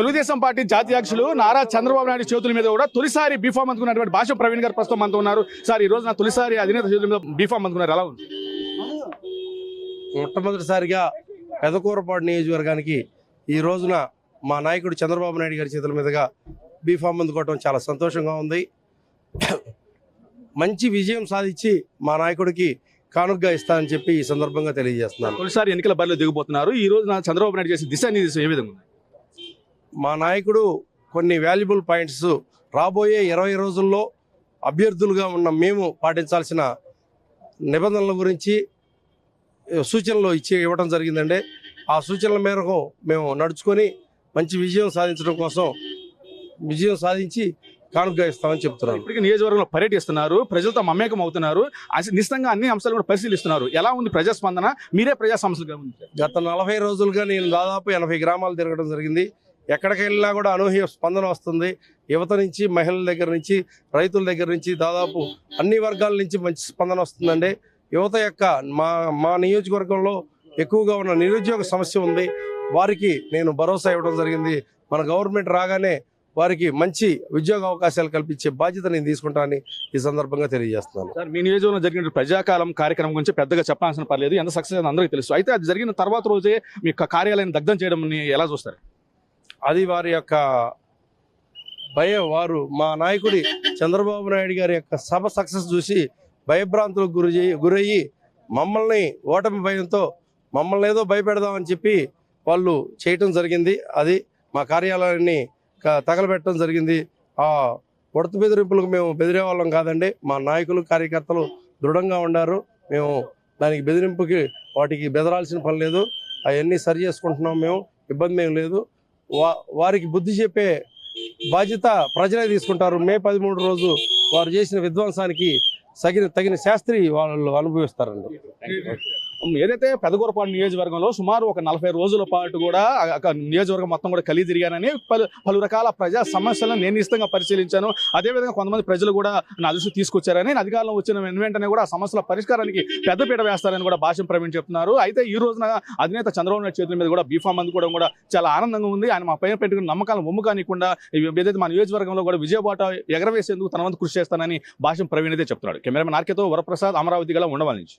Telugu Desam party జాతీయ అధ్యక్షులు నారా చంద్రబాబు నాయుడు చేతుల మీద కూడా తొలిసారి బీఫామ్ అందుకున్నటువంటి భాష ప్రవీణ్ గారు ప్రస్తుతం మనతో ఉన్నారు. సార్ ఈ రోజు నా తొలిసారి అధినేత చేతుల మీద బీఫామ్ అందుకున్నారు. ఎలా ఉంది? మొట్టమొదటిసారిగా పెదకూరపాడు నియోజకవర్గానికి ఈ రోజున మా నాయకుడు చంద్రబాబు నాయుడు గారి చేతుల మీదుగా బీఫామ్ అందుకోవటం చాలా సంతోషంగా ఉంది. మంచి విజయం సాధించి మా నాయకుడికి కానుకగా ఇస్తానని చెప్పి ఈ సందర్భంగా తెలియజేస్తున్నాను. తొలిసారి ఎన్నికల బరిలో దిగబోతున్నారు ఈ రోజు నా చంద్రబాబు నాయుడు చేసే దిశ ఏ విధంగా ఉంది? మా నాయకుడు కొన్ని వాల్యుబుల్ పాయింట్స్ రాబోయే ఇరవై రోజుల్లో అభ్యర్థులుగా ఉన్న మేము పాటించాల్సిన నిబంధనల గురించి సూచనలు ఇచ్చి ఇవ్వడం జరిగిందండి. ఆ సూచనల మేరకు మేము నడుచుకొని మంచి విజయం సాధించడం కోసం విజయం సాధించి కానుకగా ఇస్తామని చెప్తున్నాను. ఇప్పటికీ నియోజకవర్గంలో పర్యటిస్తున్నారు ప్రజలతో మమేకం అవుతున్నారు నిశ్చితంగా అన్ని అంశాలు కూడా పరిశీలిస్తున్నారు. ఎలా ఉంది ప్రజాస్పందన? మీరే ప్రజా సమస్యలుగా ఉంది. గత నలభై రోజులుగా నేను దాదాపు ఎనభై గ్రామాలు తిరగడం జరిగింది. ఎక్కడికి వెళ్ళినా కూడా అనూహ్య స్పందన వస్తుంది. యువత నుంచి మహిళల దగ్గర నుంచి రైతుల దగ్గర నుంచి దాదాపు అన్ని వర్గాల నుంచి మంచి స్పందన వస్తుందండి. యువత యొక్క మా మా నియోజకవర్గంలో ఎక్కువగా ఉన్న నిరుద్యోగ సమస్య ఉంది. వారికి నేను భరోసా ఇవ్వడం జరిగింది. మన గవర్నమెంట్ రాగానే వారికి మంచి ఉద్యోగ అవకాశాలు కల్పించే బాధ్యత నేను తీసుకుంటానని ఈ సందర్భంగా తెలియజేస్తున్నాను. సార్ మీ నియోజకవర్గంలో జరిగిన ప్రజాకాలం కార్యక్రమం గురించి పెద్దగా చెప్పాల్సిన పర్లేదు ఎంత సక్సెస్ అందరికీ తెలుసు. అయితే అది జరిగిన తర్వాత రోజే మీ కార్యాలయాన్ని దగ్ధం చేయడం ఎలా చూస్తారు? అది వారి యొక్క భయం వారు మా నాయకుడి చంద్రబాబు నాయుడు గారి యొక్క సభ సక్సెస్ చూసి భయభ్రాంతులకు గురి గురయ్యి మమ్మల్ని ఓటమి భయంతో మమ్మల్ని ఏదో భయపెడదామని చెప్పి వాళ్ళు చేయటం జరిగింది. అది మా కార్యాలయాన్ని తగలబెట్టడం జరిగింది. ఆ ఉడత బెదిరింపులకు మేము బెదిరే వాళ్ళం కాదండి. మా నాయకులు కార్యకర్తలు దృఢంగా ఉన్నారు మేము దానికి బెదిరింపుకి వాటికి బెదరాల్సిన పని లేదు. అవన్నీ సరి చేసుకుంటున్నాం మేము. ఇబ్బంది ఏం లేదు. వారికి బుద్ధి చెప్పే బాధ్యత ప్రజలే తీసుకుంటారు. మే పదమూడు రోజు వారు చేసిన విధ్వంసానికి తగిన తగిన శాస్త్రి వాళ్ళు అనుభవిస్తారండి. ఏదైతే పెదగూరపాడు నియోజకవర్గంలో సుమారు ఒక నలభై రోజుల పాటు కూడా నియోజకవర్గం మొత్తం కూడా కలిగి తిరిగానని పలు పలు రకాల ప్రజా సమస్యలను నేను ఇష్టంగా పరిశీలించాను. అదేవిధంగా కొంతమంది ప్రజలు కూడా నా దృష్టి తీసుకొచ్చారని అధికారంలో వచ్చిన వెంటనే కూడా ఆ సమస్యల పరిష్కారానికి పెద్దపీట వేస్తారని కూడా భాషం ప్రవీణ్ చెప్తున్నారు. అయితే ఈ రోజున అధినేత చంద్రబాబు నాయుడు చేతుల మీద కూడా బీఫామ్ అందుకోవడం కూడా చాలా ఆనందంగా ఉంది. ఆయన మా పైన పెట్టుకున్న నమ్మకాలను ఒమ్ము కానికుండా ఏదైతే మా నియోజకవర్గంలో కూడా విజయబాట ఎగరవేసేందుకు తన వంతు కృషి చేస్తానని భాషం ప్రవీణ్ అయితే చెప్తున్నాడు. కెమెరామెన్ ఆర్కేతో వరప్రసాద్ అమరావతి గల ఉండవాల నుంచి.